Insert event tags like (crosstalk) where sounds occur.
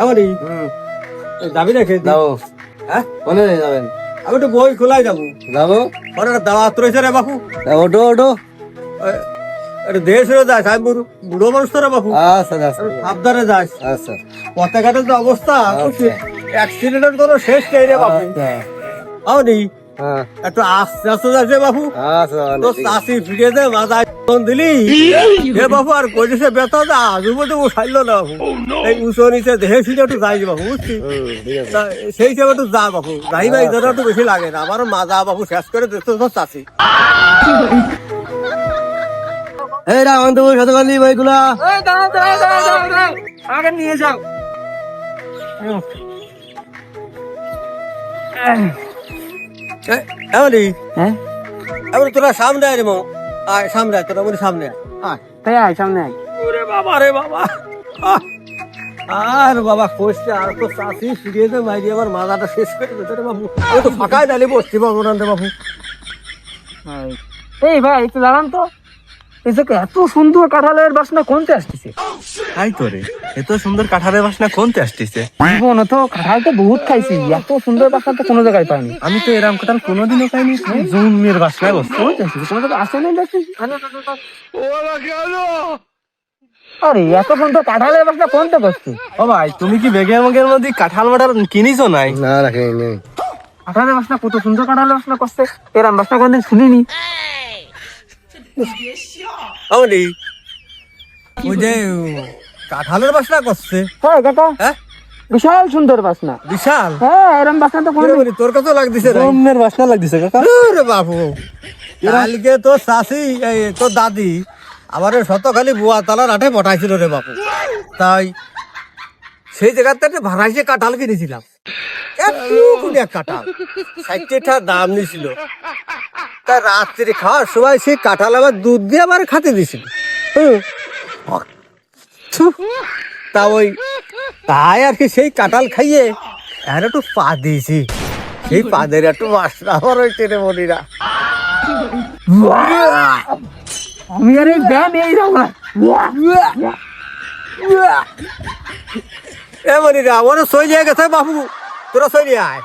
এমনই হুম। যাবি না খেতে যাব। হ্যাঁ? কোনে যাবেন? আমি একটু বই খোলাই যাব। যাব? ওর দাওয়াত রয়েছে রে বাপু। ওটো ওটো দেশ যাস আমি বুড়ো মানুষ তো রে বাপু। আচ্ছা আচ্ছা সাবধানে যাস। আচ্ছা। পথে ঘাটের যে অবস্থা আচ্ছা। অ্যাক্সিডেন্টের কোনো শেষ নেই রে বাপু। আচ্ছা। হয়নি হ্যাঁ। একটু আস্তে আস্তে যাস রে বাপু। আচ্ছা তো চাষি ফিরে দে মাথায় দিলি? হে বাবু আর কইছে বেতা দা আজুবো তো সাইল না বাবু। এই উঁচু নিচে দেহে ফিরে একটু যাই বাবু বুঝছি? হুম ঠিক আছে। তা সেই হিসেবে একটু যা বাবু যাই ভাই ধরে একটু বেশি লাগে না। আমার মা যা বাবু শেষ করে দিতে তো চাষি এই রামন তো সাথে বান্ধি আগে নিয়ে যাও। এমনি? হ্যাঁ? এমনি তোরা সামনে আয় রে আয় সামনে আয় তোরা বলি সামনে আয়। তাই আয় সামনে আয়। ওরে বাবা রে বাবা! আর বাবা কষছে আর তো চাষি ফিরিয়ে দে মাইরি আমার মাথাটা শেষ করে দিতে রে বাবু আমি তো ফাঁকায় ডালি বসছি বাবু না রে বাবু। এই ভাই একটু দাঁড়ান তো। এই এত সুন্দর কাঁঠালের বাসনা কোনতে আসতেছে? তাই তো রে এত সুন্দর কাঁঠালের বাসনা কোনতে আসতেছে? জীবনে তো কাঁঠাল তো বহুত খাইছি এত সুন্দর বাসনা তো কোনো জায়গায় পাইনি। আমি তো এরকম কাঁঠাল কোনোদিনও খাইনি জন্মের বাসনা বসছে কোনো জায়গায় আসে নাই দেখছি? আরে এত সুন্দর কাঁঠালের বাসনা কোনতে করছে ও ভাই তুমি কি বেগের মগের মধ্যে কাঁঠাল মাটার কিনিছো নাই? না রাখে নেই কাঁঠালের বাসনা কত সুন্দর কাঁঠালের বাসনা করছে এরম বাসনা কোনদিন শুনিনি। (laughs) ওই যে কাঁঠালের বাসনা করছে। হ্যাঁ কাকা হ্যাঁ? বিশাল সুন্দর বাসনা। বিশাল? হ্যাঁ এরম বাসনা তো কি রে বলি, তোর কাছে লাগতেছে না জন্মের বাসনা লাগতেছে কাকা। রে বাবু কালকে তো এই তোর দাদি আমার শত খালি বুয়া তালার আটে পটাইছিল রে বাবু তাই সেই জায়গাতে একটা ভাড়াইছে কাঁঠাল কিনেছিলাম। এক কাঁঠাল। দাম নিছিল। তা রাত্রে খাওয়ার সময় সেই কাঁঠাল আবার দুধ দিয়ে আবার খাতে দিছিল। তা ওই, তাই আর কি সেই কাঁঠাল খাইয়ে আর একটু পা দিয়েছি। সেই পাদের একটু মাসরা আমার হয়েছে রে মনিরা আমি আর এই ব্যায়াম এই এ মনিরা আমার সই গেছে বাবু। তোরা সই আয়।